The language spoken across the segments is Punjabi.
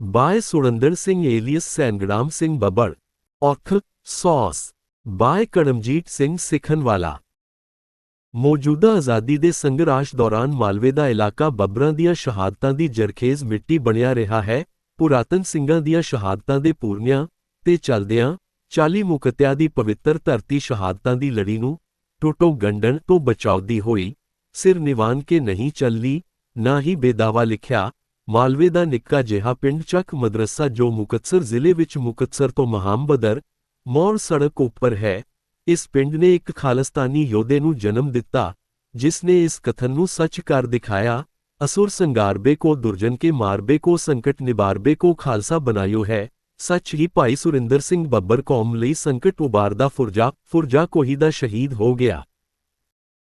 ਬਾਏ ਸੁਰਿੰਦਰ ਸਿੰਘ ਏਲੀਅਸ ਸੈਨਗਰਾਮ ਸਿੰਘ ਬੱਬੜ ਔਰਥ ਸੌਸ ਬਾਏ ਕਰਮਜੀਤ ਸਿੰਘ ਸਿੱਖਣਵਾਲਾ ਮੌਜੂਦਾ ਆਜ਼ਾਦੀ ਦੇ ਸੰਘਰਸ਼ ਦੌਰਾਨ ਮਾਲਵੇ ਦਾ ਇਲਾਕਾ ਬੱਬਰਾਂ ਦੀਆਂ ਸ਼ਹਾਦਤਾਂ ਦੀ ਜਰਖੇਜ਼ ਮਿੱਟੀ ਬਣਿਆ ਰਿਹਾ ਹੈ ਪੁਰਾਤਨ ਸਿੰਘਾਂ ਦੀਆਂ ਸ਼ਹਾਦਤਾਂ ਦੇ ਪੂਰਨਿਆਂ ਤੇ ਚਲਦਿਆਂ 40 ਮੁਕਤਿਆਂ ਦੀ ਪਵਿੱਤਰ ਧਰਤੀ ਸ਼ਹਾਦਤਾਂ ਦੀ ਲੜੀ ਨੂੰ ਟੁੱਟੋ ਗੰਢਣ ਤੋਂ ਬਚਾਉਦੀ ਹੋਈ ਸਿਰ ਨਿਵਾਨ ਕੇ ਨਹੀਂ ਚੱਲੀ ਨਾ ਹੀ ਬੇਦਾਵਾ ਲਿਖਿਆ ਮਾਲਵੇ ਦਾ ਨਿੱਕਾ ਜਿਹਾ ਪਿੰਡ ਚੱਕ ਮਦਰਸਾ ਜੋ ਮੁਕਤਸਰ ਜ਼ਿਲ੍ਹੇ ਵਿੱਚ ਮੁਕਤਸਰ ਤੋਂ ਮਹਾਮਬਦਰ ਮੌੜ ਸੜਕ ਉੱਪਰ ਹੈ। ਇਸ ਪਿੰਡ ਨੇ ਇੱਕ ਖਾਲਸਤਾਨੀ ਯੋਧੇ ਨੂੰ ਜਨਮ ਦਿੱਤਾ ਜਿਸ ਨੇ ਇਸ ਕਥਨ ਨੂੰ ਸੱਚ ਕਰ ਦਿਖਾਇਆ, ਅਸੁਰ ਸੰਗਾਰਬੇ ਕੋ ਦੁਰਜਨ ਕੇ ਮਾਰਬੇ ਕੋ ਸੰਕਟ ਨਿਬਾਰਬੇ ਕੋ ਖਾਲਸਾ ਬਣਾਇਓ ਹੈ। ਸੱਚ ਹੀ ਭਾਈ ਸੁਰਿੰਦਰ ਸਿੰਘ ਬੱਬਰ ਕੌਮ ਲਈ ਸੰਕਟ ਉਬਾਰਦਾ ਫੁਰਜਾ ਫੁਰਜਾ ਕੋਹੀ ਦਾ ਸ਼ਹੀਦ ਹੋ ਗਿਆ।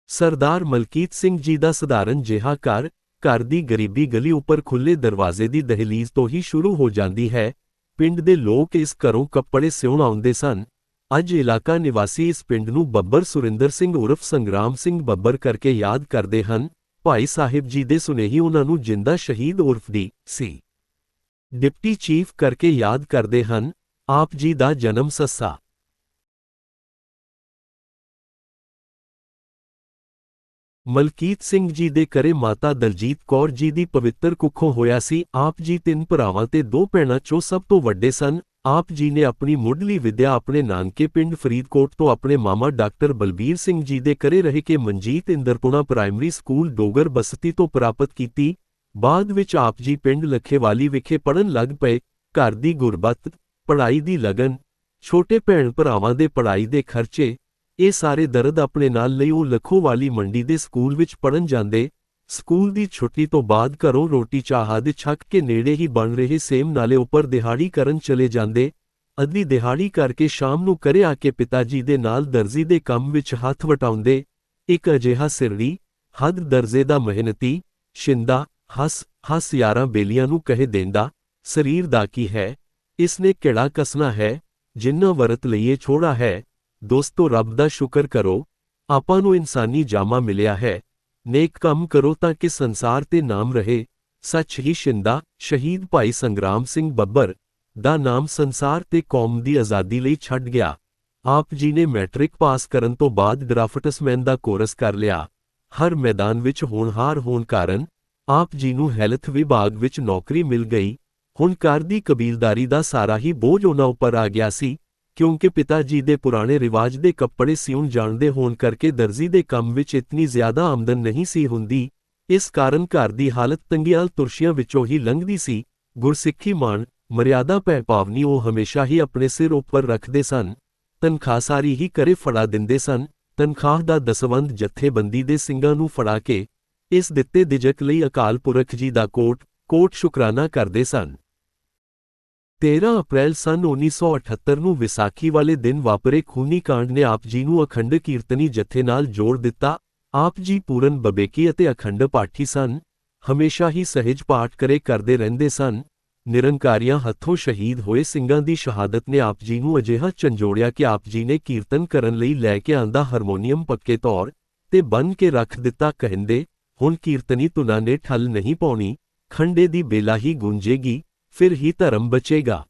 ਸਰਦਾਰ ਮਲਕੀਤ ਸਿੰਘ ਜੀ ਦਾ ਸਧਾਰਨ ਜਿਹਾ ਘਰ ਘਰ ਦੀ ਗਰੀਬੀ ਗਲੀ ਉੱਪਰ ਖੁੱਲੇ ਦਰਵਾਜ਼ੇ ਦੀ ਦਹਲੀਜ਼ ਤੋਂ ਹੀ ਸ਼ੁਰੂ ਹੋ ਜਾਂਦੀ ਹੈ। ਪਿੰਡ ਦੇ ਲੋਕ ਇਸ ਘਰੋਂ ਕੱਪੜੇ ਸਿਉਣ ਆਉਂਦੇ ਸਨ। ਅੱਜ ਇਲਾਕਾ ਨਿਵਾਸੀ ਇਸ ਪਿੰਡ ਨੂੰ ਬੱਬਰ ਸੁਰਿੰਦਰ ਸਿੰਘ ਉਰਫ ਸੰਗਰਾਮ ਸਿੰਘ ਬੱਬਰ ਕਰਕੇ ਯਾਦ ਕਰਦੇ ਹਨ। ਭਾਈ ਸਾਹਿਬ ਜੀ ਦੇ ਸੁਨੇਹੀ ਉਹਨਾਂ ਨੂੰ ਜਿੰਦਾ ਸ਼ਹੀਦ ਉਰਫ ਦੀ ਸੀ। ਡਿਪਟੀ ਚੀਫ ਕਰਕੇ ਯਾਦ ਕਰਦੇ ਹਨ। ਆਪ ਜੀ ਦਾ ਜਨਮ ਸੱਸਾ। ਮਲਕੀਤ ਸਿੰਘ ਜੀ ਦੇ ਘਰੇ ਮਾਤਾ ਦਲਜੀਤ ਕੌਰ ਜੀ ਦੀ ਪਵਿੱਤਰ ਕੁੱਖੋਂ ਹੋਇਆ ਸੀ। ਆਪ ਜੀ ਤਿੰਨ ਭਰਾਵਾਂ ਤੇ ਦੋ ਭੈਣਾਂ ਚੋਂ ਸਭ ਤੋਂ ਵੱਡੇ ਸਨ। ਆਪ ਜੀ ਨੇ ਆਪਣੀ ਮੁੱਢਲੀ ਵਿਦਿਆ ਆਪਣੇ ਨਾਨਕੇ ਪਿੰਡ ਫਰੀਦਕੋਟ ਤੋਂ ਆਪਣੇ ਮਾਮਾ ਡਾਕਟਰ ਬਲਬੀਰ ਸਿੰਘ ਜੀ ਦੇ ਘਰੇ ਰਹਿ ਕੇ ਮਨਜੀਤ ਇੰਦਰਪੁਣਾ ਪ੍ਰਾਇਮਰੀ ਸਕੂਲ ਡੋਗਰ ਬਸਤੀ ਤੋਂ ਪ੍ਰਾਪਤ ਕੀਤੀ। ਬਾਅਦ ਵਿੱਚ ਆਪ ਜੀ ਪਿੰਡ ਲੱਖੇਵਾਲੀ ਵਿਖੇ ਪੜਨ ਲੱਗ ਪਏ। ਘਰ ਦੀ ਗੁਰਬਤ, ਪੜ੍ਹਾਈ ਦੀ ਲਗਨ, ਛੋਟੇ ਭੈਣ ਭਰਾਵਾਂ ਦੇ ਪੜ੍ਹਾਈ ਦੇ ਖਰਚੇ ਇਹ ਸਾਰੇ ਦਰਦ ਆਪਣੇ ਨਾਲ ਲਈ ਉਹ ਲਖੋਵਾਲੀ ਮੰਡੀ ਦੇ ਸਕੂਲ ਵਿੱਚ ਪੜਨ ਜਾਂਦੇ। ਸਕੂਲ ਦੀ ਛੁੱਟੀ ਤੋਂ ਬਾਅਦ ਘਰੋਂ ਰੋਟੀ ਚਾਹ ਦੇ ਛੱਕ ਕੇ ਨੇੜੇ ਹੀ ਬਣ ਰਹੇ ਸੇਮ ਨਾਲੇ ਉੱਪਰ ਦਿਹਾੜੀ ਕਰਨ ਚਲੇ ਜਾਂਦੇ। ਅੱਧੀ ਦਿਹਾੜੀ ਕਰਕੇ ਸ਼ਾਮ ਨੂੰ ਕਰੇ ਆ ਕੇ ਪਿਤਾ ਜੀ ਦੇ ਨਾਲ ਦਰਜ਼ੀ ਦੇ ਕੰਮ ਵਿੱਚ ਹੱਥ ਵਟਾਉਂਦੇ। ਇੱਕ ਅਜਿਹਾ ਸਿਰੜੀ, ਹੱਦ ਦਰਜ਼ੇ ਦਾ ਮਿਹਨਤੀ, ਸ਼ਿੰਦਾ, ਹੱਸ ਹੱਸ ਯਾਰਾਂ ਬੇਲੀਆਂ ਨੂੰ ਕਹੇ ਦਿੰਦਾ, ਸਰੀਰ ਦਾ ਕੀ ਹੈ? ਇਸ ਨੇ ਕਿਹੜਾ ਕਸਣਾ ਹੈ? ਜਿੰਨਾ ਵਰਤ ਲਈਏ ਛੋੜਾ ਹੈ। ਦੋਸਤੋ, ਰੱਬ ਦਾ ਸ਼ੁਕਰ ਕਰੋ, ਆਪਾਂ ਨੂੰ ਇਨਸਾਨੀ ਜਾਮਾ ਮਿਲਿਆ ਹੈ। ਨੇਕ ਕੰਮ ਕਰੋ ਤਾਂ ਕਿ ਸੰਸਾਰ ਤੇ ਨਾਮ ਰਹੇ। ਸੱਚ ਹੀ ਸ਼ਿੰਦਾ, ਸ਼ਹੀਦ ਭਾਈ ਸੰਗਰਾਮ ਸਿੰਘ ਬੱਬਰ ਦਾ ਨਾਮ ਸੰਸਾਰ ਤੇ ਕੌਮ ਦੀ ਆਜ਼ਾਦੀ ਲਈ ਛੱਡ ਗਿਆ। ਆਪ ਜੀ ਨੇ ਮੈਟ੍ਰਿਕ ਪਾਸ ਕਰਨ ਤੋਂ ਬਾਅਦ ਡਰਾਫਟਸਮੈਨ ਦਾ ਕੋਰਸ ਕਰ ਲਿਆ। ਹਰ ਮੈਦਾਨ ਵਿੱਚ ਹੋਣਹਾਰ ਹੋਣ ਕਾਰਨ ਆਪ ਜੀ ਨੂੰ ਹੈਲਥ ਵਿਭਾਗ ਵਿੱਚ ਨੌਕਰੀ ਮਿਲ ਗਈ। ਹੁਣ ਘਰ ਦੀ ਕਬੀਲਦਾਰੀ ਦਾ ਸਾਰਾ ਹੀ ਬੋਝ ਉਹਨਾਂ ਉੱਪਰ ਆ ਗਿਆ ਸੀ। ਕਿਉਂਕਿ ਪਿਤਾ ਜੀ ਦੇ ਪੁਰਾਣੇ ਰਿਵਾਜ ਦੇ ਕੱਪੜੇ ਸਿਉਣ ਜਾਣਦੇ ਹੋਣ ਕਰਕੇ ਦਰਜ਼ੀ ਦੇ ਕੰਮ ਵਿੱਚ ਇਤਨੀ ਜ਼ਿਆਦਾ ਆਮਦਨ ਨਹੀਂ ਸੀ ਹੁੰਦੀ, ਇਸ ਕਾਰਨ ਘਰ ਦੀ ਹਾਲਤ ਤੰਗੀਆਂ ਤੁਰਸ਼ੀਆਂ ਵਿੱਚੋਂ ਹੀ ਲੰਘਦੀ ਸੀ। ਗੁਰਸਿੱਖੀ ਮਾਣ, ਮਰਿਆਦਾ ਭੈ ਭਾਵਨੀ ਉਹ ਹਮੇਸ਼ਾ ਹੀ ਆਪਣੇ ਸਿਰ ਉੱਪਰ ਰੱਖਦੇ ਸਨ। ਤਨਖਾਹ ਸਾਰੀ ਹੀ ਕਰੇ ਫੜਾ ਦਿੰਦੇ ਸਨ। ਤਨਖਾਹ ਦਾ ਦਸਵੰਧ ਜਥੇਬੰਦੀ ਦੇ ਸਿੰਘਾਂ ਨੂੰ ਫੜਾ ਕੇ ਇਸ ਦਿੱਤੇ ਦਿਜਕ ਲਈ ਅਕਾਲ ਪੁਰਖ ਜੀ ਦਾ ਕੋਟ ਕੋਟ ਸ਼ੁਕਰਾਨਾ ਕਰਦੇ ਸਨ। 13 ਅਪ੍ਰੈਲ ਸਨ 1978 ਨੂੰ ਵਿਸਾਖੀ ਵਾਲੇ ਦਿਨ ਵਾਪਰੇ ਖੂਨੀ ਕਾਂਡ ਨੇ ਆਪ ਜੀ ਨੂੰ ਅਖੰਡ ਕੀਰਤਨੀ ਜਥੇ ਨਾਲ ਜੋੜ ਦਿੱਤਾ। ਆਪ ਜੀ ਪੂਰਨ ਬਬੇਕੀ ਅਤੇ ਅਖੰਡ ਪਾਠੀ ਸਨ। ਹਮੇਸ਼ਾ ਹੀ ਸਹਿਜ ਪਾਠ ਕਰੇ ਕਰਦੇ ਰਹਿੰਦੇ ਸਨ। ਨਿਰੰਕਾਰੀਆਂ ਹੱਥੋਂ ਸ਼ਹੀਦ ਹੋਏ ਸਿੰਘਾਂ ਦੀ ਸ਼ਹਾਦਤ ਨੇ ਆਪ ਜੀ ਨੂੰ ਅਜਿਹਾ ਝੰਜੋੜਿਆ ਕਿ ਆਪ ਜੀ ਨੇ ਕੀਰਤਨ ਕਰਨ ਲਈ ਲੈ ਕੇ ਆਂਦਾ ਹਾਰਮੋਨੀਅਮ ਪੱਕੇ ਤੌਰ ਤੇ ਬੰਨ ਕੇ ਰੱਖ ਦਿੱਤਾ ਕਹਿੰਦੇ, ਹੁਣ ਕੀਰਤਨੀ ਤੁਨਾਂ ਨੇ ਠੱਲ ਨਹੀਂ ਪਾਉਣੀ। ਖੰਡੇ ਦੀ ਬੇਲਾ ਹੀ ਗੂੰਜੇਗੀ। ਫਿਰ ਹੀ ਧਰਮ ਬਚੇਗਾ।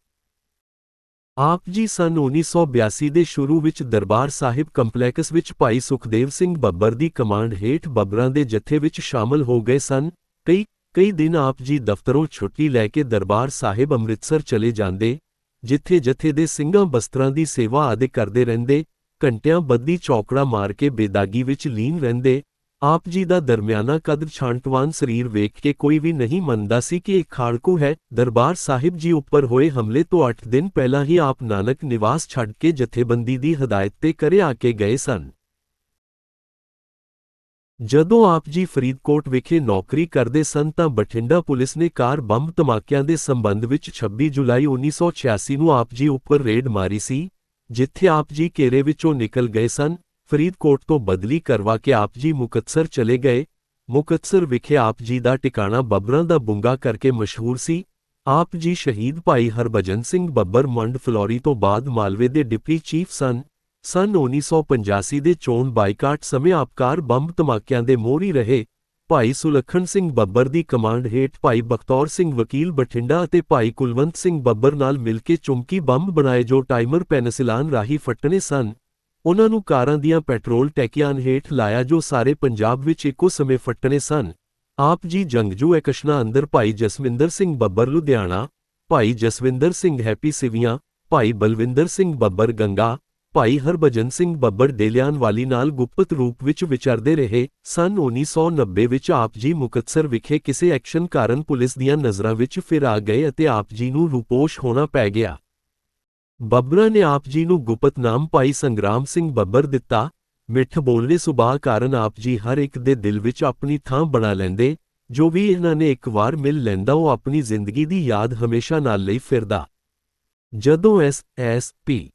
ਆਪ ਜੀ ਸਨ 1982 ਦੇ ਸ਼ੁਰੂ ਵਿੱਚ ਦਰਬਾਰ ਸਾਹਿਬ ਕੰਪਲੈਕਸ ਵਿੱਚ ਭਾਈ ਸੁਖਦੇਵ ਸਿੰਘ ਬੱਬਰ ਦੀ ਕਮਾਂਡ ਹੇਠ ਬੱਬਰਾਂ ਦੇ ਜਥੇ ਵਿੱਚ ਸ਼ਾਮਲ ਹੋ ਗਏ ਸਨ। ਕਈ ਕਈ ਦਿਨ ਆਪ ਜੀ ਦਫ਼ਤਰੋਂ ਛੁੱਟੀ ਲੈ ਕੇ ਦਰਬਾਰ ਸਾਹਿਬ ਅੰਮ੍ਰਿਤਸਰ ਚਲੇ ਜਾਂਦੇ, ਜਿੱਥੇ ਜਥੇ ਦੇ ਸਿੰਘਾਂ ਬਸਤਰਾਂ ਦੀ ਸੇਵਾ ਆਦਿ ਕਰਦੇ ਰਹਿੰਦੇ, ਘੰਟਿਆਂ ਬੱਦੀ ਚੌਕੜਾ ਮਾਰ ਕੇ ਬੇਦਾਗੀ ਵਿੱਚ ਲੀਨ ਰਹਿੰਦੇ ਆਪ ਜੀ ਦਾ ਦਰਮਿਆਨਾ ਕਦਰ ਛਾਂਟਵਾਨ ਸਰੀਰ ਵੇਖ ਕੇ ਕੋਈ ਵੀ ਨਹੀਂ ਮੰਨਦਾ ਸੀ ਕਿ ਇਹ ਖਾੜਕੂ ਹੈ। ਦਰਬਾਰ ਸਾਹਿਬ ਜੀ ਉੱਪਰ ਹੋਏ ਹਮਲੇ ਤੋਂ 8 ਦਿਨ ਪਹਿਲਾਂ ਹੀ ਆਪ ਨਾਨਕ ਨਿਵਾਸ ਛੱਡ ਕੇ ਜਥੇਬੰਦੀ ਦੀ ਹਦਾਇਤ ਤੇ ਕਰੇ ਆ ਕੇ ਗਏ ਸਨ। ਜਦੋਂ ਆਪ ਜੀ ਫਰੀਦਕੋਟ ਵਿਖੇ ਨੌਕਰੀ ਕਰਦੇ ਸਨ ਤਾਂ ਬਠਿੰਡਾ ਪੁਲਿਸ ਨੇ ਕਾਰ ਬੰਬ ਧਮਾਕਿਆਂ ਦੇ ਸੰਬੰਧ ਵਿੱਚ 26 ਜੁਲਾਈ 1986 ਨੂੰ ਆਪ ਜੀ ਉੱਪਰ ਰੇਡ ਮਾਰੀ ਸੀ, ਜਿੱਥੇ ਆਪ ਜੀ ਘੇਰੇ ਵਿੱਚੋਂ ਨਿਕਲ ਗਏ ਸਨ। ਫਰੀਦਕੋਟ ਤੋਂ ਬਦਲੀ ਕਰਵਾ ਕੇ ਆਪ ਜੀ ਮੁਕਤਸਰ ਚਲੇ ਗਏ। ਮੁਕਤਸਰ ਵਿਖੇ ਆਪ ਜੀ ਦਾ ਟਿਕਾਣਾ ਬੱਬਰਾਂ ਦਾ ਬੁੰਗਾ ਕਰਕੇ ਮਸ਼ਹੂਰ ਸੀ। ਆਪ ਜੀ ਸ਼ਹੀਦ ਭਾਈ ਹਰਭਜਨ ਸਿੰਘ ਬੱਬਰ ਮੰਡ ਫਲੋਰੀ ਤੋਂ ਬਾਅਦ ਮਾਲਵੇ ਦੇ ਡਿਪਟੀ ਚੀਫ ਸਨ। ਸਨ 1985 ਦੇ ਚੋਣ ਬਾਈਕਾਟ ਸਮੇਂ ਆਪਕਾਰ ਬੰਬ ਧਮਾਕਿਆਂ ਦੇ ਮੋਹਰੀ ਰਹੇ। ਭਾਈ ਸੁਲੱਖਣ ਸਿੰਘ ਬੱਬਰ ਦੀ ਕਮਾਂਡ ਹੇਠ ਭਾਈ ਬਖਤੌਰ ਸਿੰਘ ਵਕੀਲ ਬਠਿੰਡਾ ਅਤੇ ਭਾਈ ਕੁਲਵੰਤ ਸਿੰਘ ਬੱਬਰ ਨਾਲ ਮਿਲ ਕੇ ਚੁੰਮਕੀ ਬੰਬ ਬਣਾਏ ਜੋ ਟਾਈਮਰ ਪੈਨਸਿਲਾਨ ਰਾਹੀਂ ਫੱਟਣੇ ਸਨ। ਉਹਨਾਂ ਨੂੰ ਕਾਰਾਂ ਦੀਆਂ ਪੈਟਰੋਲ ਟੈਕੀਆਂ ਹੇਠ ਲਾਇਆ ਜੋ ਸਾਰੇ ਪੰਜਾਬ ਵਿੱਚ ਇੱਕੋ ਸਮੇਂ ਫੱਟਣੇ ਸਨ। ਆਪ ਜੀ ਜੰਗਜੂ ਐਕਸ਼ਨਾ ਅੰਦਰ ਭਾਈ ਜਸਵਿੰਦਰ ਸਿੰਘ ਬੱਬਰ, ਲੁਧਿਆਣਾ, ਭਾਈ ਜਸਵਿੰਦਰ ਸਿੰਘ ਹੈਪੀ ਸਿਵੀਆਂ, ਭਾਈ ਬਲਵਿੰਦਰ ਸਿੰਘ ਬੱਬਰ ਗੰਗਾ, ਭਾਈ ਹਰਭਜਨ ਸਿੰਘ ਬੱਬਰ ਡੇਲਿਆਨ ਵਾਲੀ ਨਾਲ ਗੁਪਤ ਰੂਪ ਵਿੱਚ ਵਿਚਰਦੇ ਰਹੇ ਸਨ। 1990 ਵਿੱਚ ਆਪ ਜੀ ਮੁਕਤਸਰ ਵਿਖੇ ਕਿਸੇ ਐਕਸ਼ਨ ਕਾਰਨ ਪੁਲਿਸ ਦੀਆਂ ਨਜ਼ਰਾਂ ਵਿੱਚ ਫਿਰ ਆ ਗਏ ਅਤੇ ਆਪ ਜੀ ਨੂੰ ਰੂਪੋਸ਼ ਹੋਣਾ ਪੈ ਗਿਆ। ਬੱਬਰਾਂ ਨੇ ਆਪ ਜੀ ਨੂੰ ਗੁਪਤ ਨਾਮ ਭਾਈ ਸੰਗਰਾਮ ਸਿੰਘ ਬੱਬਰ ਦਿੱਤਾ। ਮਿੱਠ ਬੋਲਣੇ ਸੁਭਾਅ ਕਾਰਨ ਆਪ ਜੀ ਹਰ ਇੱਕ ਦੇ ਦਿਲ ਵਿੱਚ ਆਪਣੀ ਥਾਂ ਬਣਾ ਲੈਂਦੇ। ਜੋ ਵੀ ਇਹਨਾਂ ਨੇ ਇੱਕ ਵਾਰ ਮਿਲ ਲੈਂਦਾ, ਉਹ ਆਪਣੀ ਜ਼ਿੰਦਗੀ ਦੀ ਯਾਦ ਹਮੇਸ਼ਾ ਨਾਲ ਲਈ ਫਿਰਦਾ। ਜਦੋਂ S S, P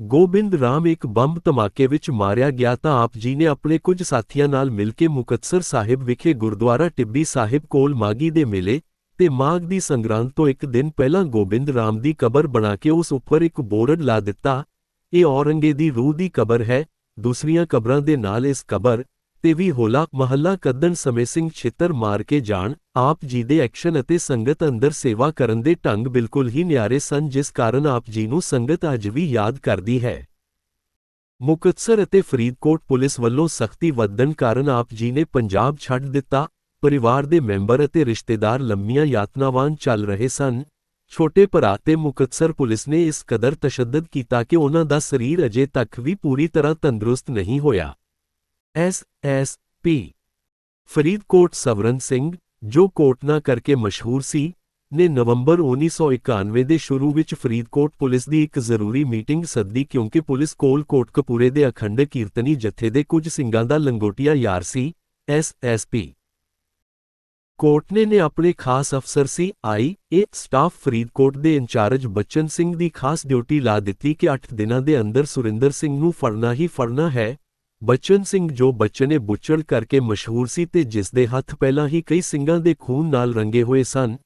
Gobind Ram ਇੱਕ ਬੰਬ ਧਮਾਕੇ ਵਿੱਚ ਮਾਰਿਆ ਗਿਆ ਤਾਂ ਆਪ ਜੀ ਨੇ ਆਪਣੇ ਕੁਝ ਸਾਥੀਆਂ ਨਾਲ ਮਿਲ ਕੇ ਮੁਕਤਸਰ ਸਾਹਿਬ ਵਿਖੇ ਗੁਰਦੁਆਰਾ ਟਿੱਬੀ ਸਾਹਿਬ ਕੋਲ ਮਾਗੀ ਦੇ ਮੇਲੇ ਤੇ ਮਾਘ ਦੀ ਸੰਗਰਾਂਦ ਤੋਂ ਇੱਕ ਦਿਨ ਪਹਿਲਾਂ ਗੋਬਿੰਦ ਰਾਮ ਦੀ ਕਬਰ ਬਣਾ ਕੇ ਉਸ ਉੱਪਰ ਇੱਕ ਬੋਰਡ ਲਾ ਦਿੱਤਾ। ਇਹ ਔਰੰਗੇ ਦੀ ਰੂਹ ਦੀ ਕਬਰ ਹੈ। ਦੂਸਰੀਆਂ ਕਬਰਾਂ ਦੇ ਨਾਲ ਇਸ ਕਬਰ ਤੇ ਵੀ ਹੋਲਾ ਮਹੱਲਾ ਕੱਦਣ ਸਮੇਂ ਸਿੰਘ ਛਿੱਤਰ ਮਾਰ ਕੇ ਜਾਣ, ਆਪ ਜੀ ਦੇ ਐਕਸ਼ਨ ਅਤੇ ਸੰਗਤ ਅੰਦਰ ਸੇਵਾ ਕਰਨ ਦੇ ਢੰਗ ਬਿਲਕੁਲ ਹੀ ਨਿਆਰੇ ਸਨ, ਜਿਸ ਕਾਰਨ ਆਪ ਜੀ ਨੂੰ ਸੰਗਤ ਅੱਜ ਵੀ ਯਾਦ ਕਰਦੀ ਹੈ। ਮੁਕਤਸਰ ਅਤੇ ਫਰੀਦਕੋਟ ਪੁਲਿਸ ਵੱਲੋਂ ਸਖਤੀ ਵਧਣ ਕਾਰਨ ਆਪ ਜੀ ਨੇ ਪੰਜਾਬ ਛੱਡ ਦਿੱਤਾ। ਪਰਿਵਾਰ ਦੇ ਮੈਂਬਰ ਅਤੇ ਰਿਸ਼ਤੇਦਾਰ ਲੰਮੀਆਂ ਯਾਤਨਾਵਾਂ ਚੱਲ ਰਹੇ ਸਨ। ਛੋਟੇ ਭਰਾ ਤੇ ਮੁਕਤਸਰ ਪੁਲਿਸ ਨੇ ਇਸ ਕਦਰ ਤਸ਼ੱਦਦ ਕੀਤਾ ਕਿ ਉਹਨਾਂ ਦਾ ਸਰੀਰ ਅਜੇ ਤੱਕ ਵੀ ਪੂਰੀ ਤਰ੍ਹਾਂ ਤੰਦਰੁਸਤ ਨਹੀਂ ਹੋਇਆ। S S P Faridkot Swaran Singh, ਜੋ ਕੋਟਨਾ ਕਰਕੇ ਮਸ਼ਹੂਰ ਸੀ, ਨੇ ਨਵੰਬਰ 1991 ਦੇ ਸ਼ੁਰੂ ਵਿੱਚ ਫਰੀਦਕੋਟ ਪੁਲਿਸ ਦੀ ਇੱਕ ਜ਼ਰੂਰੀ ਮੀਟਿੰਗ ਸੱਦੀ ਕਿਉਂਕਿ ਪੁਲਿਸ ਕੋਲ ਕੋਟਕਪੂਰੇ ਦੇ ਅਖੰਡ ਕੀਰਤਨੀ ਜਥੇ ਦੇ ਕੁਝ ਸਿੰਘਾਂ ਦਾ ਲੰਗੋਟੀਆ ਯਾਰ ਸੀ। ਐਸ ਐਸ ਪੀ ਕੋਟਨੇ ਨੇ ਆਪਣੇ ਖਾਸ ਅਫਸਰ ਸੀ ਆਈ ਇਹ ਸਟਾਫ ਫਰੀਦਕੋਟ ਦੇ ਇੰਚਾਰਜ ਬਚਨ ਸਿੰਘ ਦੀ ਖਾਸ ਡਿਊਟੀ ਲਾ ਦਿੱਤੀ ਕਿ 8 ਦਿਨਾਂ ਦੇ ਅੰਦਰ ਸੁਰਿੰਦਰ ਸਿੰਘ ਨੂੰ ਫੜਨਾ ਹੀ ਫੜਨਾ ਹੈ। ਬਚਨ ਸਿੰਘ ਜੋ ਬਚਨੇ ਬੁੱਚੜ ਕਰਕੇ ਮਸ਼ਹੂਰ ਸੀ ਤੇ ਜਿਸ ਦੇ ਹੱਥ ਪਹਿਲਾਂ ਹੀ ਕਈ ਸਿੰਘਾਂ ਦੇ ਖੂਨ ਨਾਲ ਰੰਗੇ ਹੋਏ ਸਨ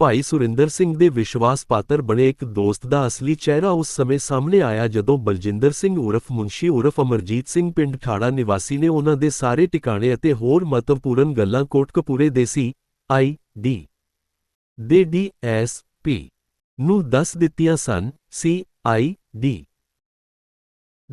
ਭਾਈ ਸੁਰਿੰਦਰ ਸਿੰਘ ਦੇ ਵਿਸ਼ਵਾਸ ਪਾਤਰ ਬਣੇ ਇੱਕ ਦੋਸਤ ਦਾ ਅਸਲੀ ਚਿਹਰਾ ਉਸ ਸਮੇਂ ਸਾਹਮਣੇ ਆਇਆ ਜਦੋਂ ਬਲਜਿੰਦਰ ਸਿੰਘ ਉਰਫ ਮੁੰਸ਼ੀ ਉਰਫ ਅਮਰਜੀਤ ਸਿੰਘ ਪਿੰਡ ਠਾੜਾ ਨਿਵਾਸੀ ਨੇ ਉਹਨਾਂ ਦੇ ਸਾਰੇ ਟਿਕਾਣੇ ਅਤੇ ਹੋਰ ਮਹੱਤਵਪੂਰਨ ਗੱਲਾਂ ਕੋਟਕਪੂਰੇ ਦੇ ਸੀ, ਆਈ, ਡੀ, ਦੇ, ਡੀ, ਐਸ, ਪੀ ਨੂੰ ਦੱਸ ਦਿੱਤੀਆਂ ਸਨ, ਸੀ, ਆਈ, ਡੀ।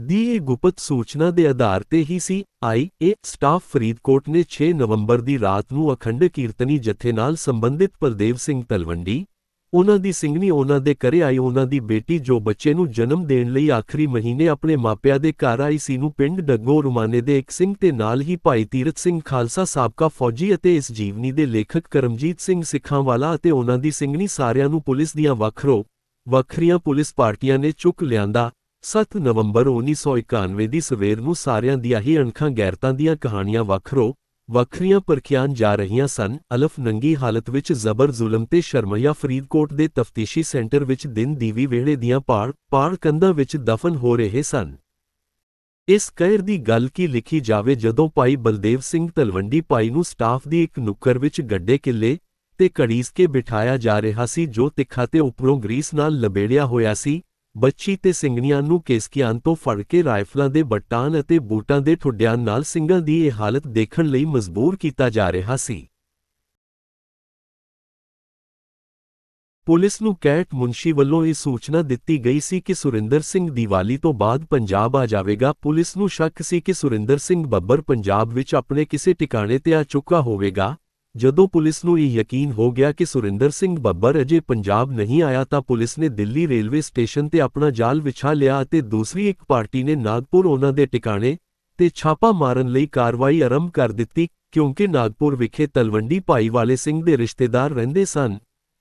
ਦੀ ਇਹ ਗੁਪਤ ਸੂਚਨਾ ਦੇ ਆਧਾਰ ਤੇ ਹੀ ਸੀ, ਆਈ ਏ ਸਟਾਫ ਫਰੀਦਕੋਟ ਨੇ 6 ਨਵੰਬਰ ਦੀ ਰਾਤ ਨੂੰ ਅਖੰਡ ਕੀਰਤਨੀ ਜਥੇ ਨਾਲ ਸੰਬੰਧਿਤ ਪਰਦੇਵ ਸਿੰਘ ਤਲਵੰਡੀ, ਉਹਨਾਂ ਦੀ ਸਿੰਘਣੀ ਉਹਨਾਂ ਦੇ ਘਰੇ ਆਈ, ਉਹਨਾਂ ਦੀ ਬੇਟੀ ਜੋ ਬੱਚੇ ਨੂੰ ਜਨਮ ਦੇਣ ਲਈ ਆਖਰੀ ਮਹੀਨੇ ਆਪਣੇ ਮਾਪਿਆਂ ਦੇ ਘਰ ਆਈ ਸੀ ਨੂੰ ਪਿੰਡ ਡੱਗੋ ਰੁਮਾਨੇ ਦੇ ਇੱਕ ਸਿੰਘ ਤੇ ਨਾਲ ਹੀ ਭਾਈ ਤੀਰਥ ਸਿੰਘ ਖਾਲਸਾ ਸਾਬਕਾ ਫੌਜੀ ਅਤੇ ਇਸ ਜੀਵਨੀ ਦੇ ਲੇਖਕ ਕਰਮਜੀਤ ਸਿੰਘ ਸਿੱਖਾਂ ਵਾਲਾ ਅਤੇ ਉਹਨਾਂ ਦੀ ਸਿੰਘਣੀ ਸਾਰਿਆਂ ਨੂੰ ਪੁਲਿਸ ਦੀਆਂ ਵੱਖਰੋ ਵੱਖਰੀਆਂ ਪੁਲਿਸ ਪਾਰਟੀਆਂ ਨੇ ਚੁੱਕ ਲਿਆਂਦਾ। 7 ਨਵੰਬਰ 1991 ਦੀ ਸਵੇਰ ਨੂੰ ਸਾਰਿਆਂ ਦੀਆਂ ਹੀ ਅਣਖਾਂ ਗੈਰਤਾਂ ਦੀਆਂ ਕਹਾਣੀਆਂ ਵੱਖਰੋ ਵੱਖਰੀਆਂ ਪਰਖਿਆਨ ਜਾ ਰਹੀਆਂ ਸਨ। ਅਲਫ ਨੰਗੀ ਹਾਲਤ ਵਿੱਚ ਜ਼ਬਰ ਜ਼ੁਲਮ ਤੇ ਸ਼ਰਮਈਆ ਫਰੀਦਕੋਟ ਦੇ ਤਫਤੀਸ਼ੀ ਸੈਂਟਰ ਵਿੱਚ ਦਿਨ ਦੀਵੀ ਵਿਹੜੇ ਦੀਆਂ ਪਾੜ ਪਾੜ ਕੰਧਾਂ ਵਿੱਚ ਦਫਨ ਹੋ ਰਹੇ ਸਨ। ਇਸ ਕਹਿਰ ਦੀ ਗੱਲ ਕੀ ਲਿਖੀ ਜਾਵੇ ਜਦੋਂ ਭਾਈ ਬਲਦੇਵ ਸਿੰਘ ਤਲਵੰਡੀ ਭਾਈ ਨੂੰ ਸਟਾਫ ਦੀ ਇੱਕ ਨੁੱਕਰ ਵਿੱਚ ਗੱਡੇ ਕਿੱਲੇ ਤੇ ਕੜੀਸ ਕੇ ਬਿਠਾਇਆ ਜਾ ਰਿਹਾ ਸੀ ਜੋ ਤਿੱਖਾ ਤੇ ਉਪਰੋਂ ਗਰੀਸ ਨਾਲ ਲਬੇੜਿਆ ਹੋਇਆ ਸੀ ਬੱਚੀ ਤੇ ਸਿੰਘਣੀਆਂ ਨੂੰ ਕੇਸਕੀਆਂ ਤੋਂ ਫੜ ਕੇ ਰਾਈਫਲਾਂ ਦੇ ਬੱਟਾਂ ਅਤੇ ਬੂਟਾਂ ਦੇ ਠੁੱਡਿਆਂ ਨਾਲ ਸਿੰਘਾਂ ਦੀ ਇਹ ਹਾਲਤ ਦੇਖਣ ਲਈ ਮਜਬੂਰ ਕੀਤਾ ਜਾ ਰਿਹਾ ਸੀ। ਪੁਲਿਸ ਨੂੰ ਕੈਟ ਮੁੰਸ਼ੀ ਵੱਲੋਂ ਇਹ ਸੂਚਨਾ ਦਿੱਤੀ ਗਈ ਸੀ ਕਿ ਸੁਰਿੰਦਰ ਸਿੰਘ ਦੀਵਾਲੀ ਤੋਂ ਬਾਅਦ ਪੰਜਾਬ ਆ ਜਾਵੇਗਾ। ਪੁਲਿਸ ਨੂੰ ਸ਼ੱਕ ਸੀ ਕਿ ਸੁਰਿੰਦਰ ਸਿੰਘ ਬੱਬਰ ਪੰਜਾਬ ਵਿੱਚ ਆਪਣੇ ਕਿਸੇ ਟਿਕਾਣੇ ਤੇ ਆ ਚੁੱਕਾ ਹੋਵੇਗਾ। ਜਦੋਂ ਪੁਲਿਸ ਨੂੰ ਇਹ ਯਕੀਨ ਹੋ ਗਿਆ ਕਿ ਸੁਰਿੰਦਰ ਸਿੰਘ ਬੱਬਰ ਅਜੇ ਪੰਜਾਬ ਨਹੀਂ ਆਇਆ ਤਾਂ ਪੁਲਿਸ ਨੇ ਦਿੱਲੀ ਰੇਲਵੇ ਸਟੇਸ਼ਨ ਤੇ ਆਪਣਾ ਜਾਲ ਵਿਛਾ ਲਿਆ ਅਤੇ ਦੂਸਰੀ ਇੱਕ ਪਾਰਟੀ ਨੇ ਨਾਗਪੁਰ ਉਹਨਾਂ ਦੇ ਟਿਕਾਣੇ ਤੇ ਛਾਪਾ ਮਾਰਨ ਲਈ ਕਾਰਵਾਈ ਆਰੰਭ ਕਰ ਦਿੱਤੀ, ਕਿਉਂਕਿ ਨਾਗਪੁਰ ਵਿਖੇ ਤਲਵੰਡੀ ਭਾਈ ਵਾਲੇ ਸਿੰਘ ਦੇ ਰਿਸ਼ਤੇਦਾਰ ਰਹਿੰਦੇ ਸਨ।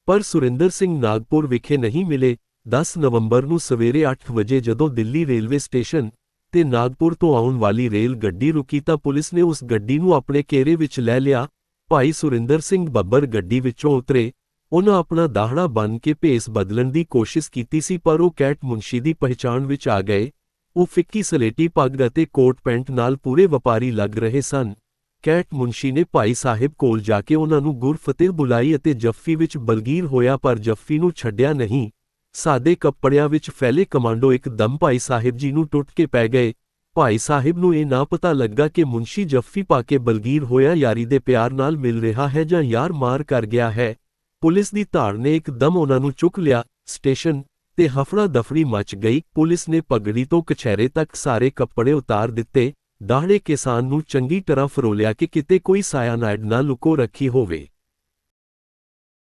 ਪਰ ਸੁਰਿੰਦਰ ਸਿੰਘ ਨਾਗਪੁਰ ਵਿਖੇ ਨਹੀਂ ਮਿਲੇ। 10 ਨਵੰਬਰ ਨੂੰ ਸਵੇਰੇ 8 ਵਜੇ ਜਦੋਂ ਦਿੱਲੀ ਰੇਲਵੇ ਸਟੇਸ਼ਨ ਤੇ ਨਾਗਪੁਰ ਤੋਂ ਆਉਣ ਵਾਲੀ ਰੇਲ ਗੱਡੀ ਰੁਕੀ ਤਾਂ ਪੁਲਿਸ ਨੇ ਉਸ ਗੱਡੀ ਨੂੰ ਆਪਣੇ ਘੇਰੇ ਵਿੱਚ ਲੈ ਲਿਆ ਭਾਈ ਸੁਰਿੰਦਰ ਸਿੰਘ ਬੱਬਰ ਗੱਡੀ ਵਿੱਚੋਂ ਉਤਰੇ। ਉਹਨਾਂ ਆਪਣਾ ਦਾਹੜਾ ਬੰਨ ਕੇ ਭੇਸ ਬਦਲਣ ਦੀ ਕੋਸ਼ਿਸ਼ ਕੀਤੀ ਸੀ, ਪਰ ਉਹ ਕੈਟ ਮੁੰਸ਼ੀ ਦੀ ਪਹਿਚਾਣ ਵਿੱਚ ਆ ਗਏ। ਉਹ ਫਿੱਕੀ ਸਲੇਟੀ ਪੱਗ ਅਤੇ ਕੋਟ ਪੈਂਟ ਨਾਲ ਪੂਰੇ ਵਪਾਰੀ ਲੱਗ ਰਹੇ ਸਨ। ਕੈਟ ਮੁੰਸ਼ੀ ਨੇ ਭਾਈ ਸਾਹਿਬ ਕੋਲ ਜਾ ਕੇ ਉਹਨਾਂ ਨੂੰ ਗੁਰਫਤਿਹ ਬੁਲਾਈ ਅਤੇ ਜੱਫੀ ਵਿੱਚ ਬਲਗੀਰ ਹੋਇਆ, ਪਰ ਜੱਫੀ ਨੂੰ ਛੱਡਿਆ ਨਹੀਂ। ਸਾਦੇ ਕੱਪੜਿਆਂ ਵਿੱਚ ਫੈਲੇ ਕਮਾਂਡੋ ਇੱਕਦਮ ਭਾਈ ਸਾਹਿਬ ਜੀ ਨੂੰ ਟੁੱਟ ਕੇ ਪੈ ਗਏ। ਭਾਈ ਸਾਹਿਬ ਨੂੰ ਇਹ ਨਾ ਪਤਾ ਲੱਗਾ ਕਿ ਮੁੰਸ਼ੀ ਜੱਫੀ ਪਾ ਕੇ ਬਲਗੀਰ ਹੋਇਆ ਯਾਰੀ ਦੇ ਪਿਆਰ ਨਾਲ ਮਿਲ ਰਿਹਾ ਹੈ ਜਾਂ ਯਾਰ ਮਾਰ ਕਰ ਗਿਆ ਹੈ। ਪੁਲਿਸ ਦੀ ਧਾੜ ਨੇ ਇੱਕਦਮ ਉਹਨਾਂ ਨੂੰ ਚੁੱਕ ਲਿਆ, ਸਟੇਸ਼ਨ ਤੇ ਹਫੜਾ ਦਫੜੀ ਮਚ ਗਈ। ਪੁਲਿਸ ਨੇ ਪਗੜੀ ਤੋਂ ਕਛਹਿਰੇ ਤੱਕ ਸਾਰੇ ਕੱਪੜੇ ਉਤਾਰ ਦਿੱਤੇ। ਦਾਹੜੇ ਕਿਸਾਨ ਨੂੰ ਚੰਗੀ ਤਰ੍ਹਾਂ ਫਰੋਲਿਆ ਕਿ ਕਿਤੇ ਕੋਈ ਸਾਇਆਨਾਈਡ ਨਾ ਲੁਕੋ ਰੱਖੀ ਹੋਵੇ।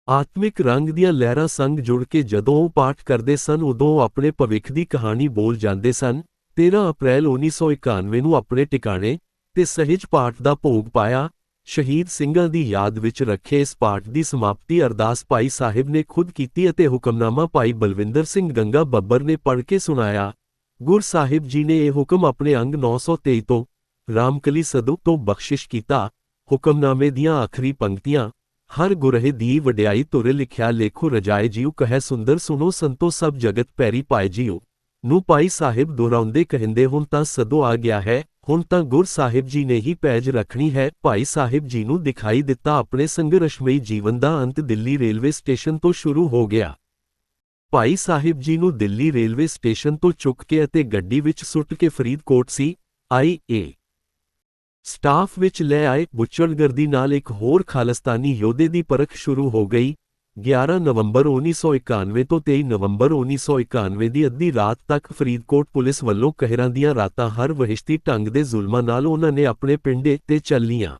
ਆਤਮਿਕ ਰੰਗ ਦੀਆਂ ਲਹਿਰਾਂ ਸੰਗ ਜੁੜ ਕੇ ਜਦੋਂ ਉਹ ਪਾਠ ਕਰਦੇ ਸਨ, ਉਦੋਂ ਉਹ ਆਪਣੇ ਭਵਿੱਖ ਦੀ ਕਹਾਣੀ ਬੋਲ ਜਾਂਦੇ ਸਨ। 13 ਅਪ੍ਰੈਲ 1991 ਨੂੰ ਆਪਣੇ ਟਿਕਾਣੇ ਤੇ ਸਹਿਜ ਪਾਠ ਦਾ ਭੋਗ ਪਾਇਆ। ਸ਼ਹੀਦ ਸਿੰਘਾਂ ਦੀ ਯਾਦ ਵਿੱਚ ਰੱਖੇ ਇਸ ਪਾਠ ਦੀ ਸਮਾਪਤੀ ਅਰਦਾਸ ਭਾਈ ਸਾਹਿਬ ਨੇ ਖੁਦ ਕੀਤੀ ਅਤੇ ਹੁਕਮਨਾਮਾ ਭਾਈ ਬਲਵਿੰਦਰ ਸਿੰਘ ਗੰਗਾ ਬੱਬਰ ਨੇ ਪੜ੍ਹ ਕੇ ਸੁਣਾਇਆ। ਗੁਰ ਸਾਹਿਬ ਜੀ ਨੇ ਇਹ ਹੁਕਮ ਆਪਣੇ ਅੰਗ 923 ਤੋਂ ਰਾਮਕਲੀ ਸਦੂ ਤੋਂ ਬਖਸ਼ਿਸ਼ ਕੀਤਾ। ਹੁਕਮਨਾਮੇ ਦੀਆਂ ਆਖਰੀ ਪੰਕਤੀਆਂ, ਹਰ ਗੁਰਹਿ ਦੀ ਵਡਿਆਈ ਤੁਰੇ ਲਿਖਿਆ ਲੇਖੋ ਰਜਾਏ ਜੀਉ, ਕਹੈ ਸੁੰਦਰ ਸੁਣੋ ਸੰਤੋ ਸਭ ਜਗਤ ਪੈਰੀ ਪਾਏ ਜੀਉ। ਨੂੰ ਭਾਈ ਸਾਹਿਬ ਦੁਹਰਾਉਂਦੇ ਕਹਿੰਦੇ, ਹੁਣ ਤਾਂ ਸਦੋ ਆ ਗਿਆ ਹੈ, ਹੁਣ ਤਾਂ ਗੁਰ ਸਾਹਿਬ ਜੀ ਨੇ ਹੀ ਪੈਜ ਰੱਖਣੀ ਹੈ। ਭਾਈ ਸਾਹਿਬ ਜੀ ਨੂੰ ਦਿਖਾਈ ਦਿੱਤਾ ਆਪਣੇ ਸੰਘਰਸ਼ਮਈ ਜੀਵਨ ਦਾ ਅੰਤ ਦਿੱਲੀ ਰੇਲਵੇ ਸਟੇਸ਼ਨ ਤੋਂ ਸ਼ੁਰੂ ਹੋ ਗਿਆ। ਭਾਈ ਸਾਹਿਬ ਜੀ ਨੂੰ ਦਿੱਲੀ ਰੇਲਵੇ ਸਟੇਸ਼ਨ ਤੋਂ ਚੁੱਕ ਕੇ ਅਤੇ ਗੱਡੀ ਵਿੱਚ ਸੁੱਟ ਕੇ ਫਰੀਦਕੋਟ ਸੀ। ਆਈ ਏ। ਸਟਾਫ ਵਿੱਚ ਲੈ ਆਏ, ਬੁੱਚੜਗਰਦੀ ਨਾਲ ਇੱਕ ਹੋਰ ਖਾਲਸਤਾਨੀ ਯੋਧੇ ਦੀ ਪਰਖ ਸ਼ੁਰੂ ਹੋ ਗਈ। 11 ਨਵੰਬਰ 1991 ਤੋਂ 23 ਨਵੰਬਰ 1991 ਦੀ ਅੱਧੀ ਰਾਤ ਤੱਕ ਫਰੀਦਕੋਟ ਪੁਲਿਸ ਵੱਲੋਂ ਕਹਿਰਾਂ ਦੀਆਂ ਰਾਤਾਂ ਹਰ ਵਹਿਸ਼ਤੀ ਢੰਗ ਦੇ ਜ਼ੁਲਮਾਂ ਨਾਲ ਉਹਨਾਂ ਨੇ ਆਪਣੇ ਪਿੰਡੇ ਤੇ ਚੱਲੀਆਂ।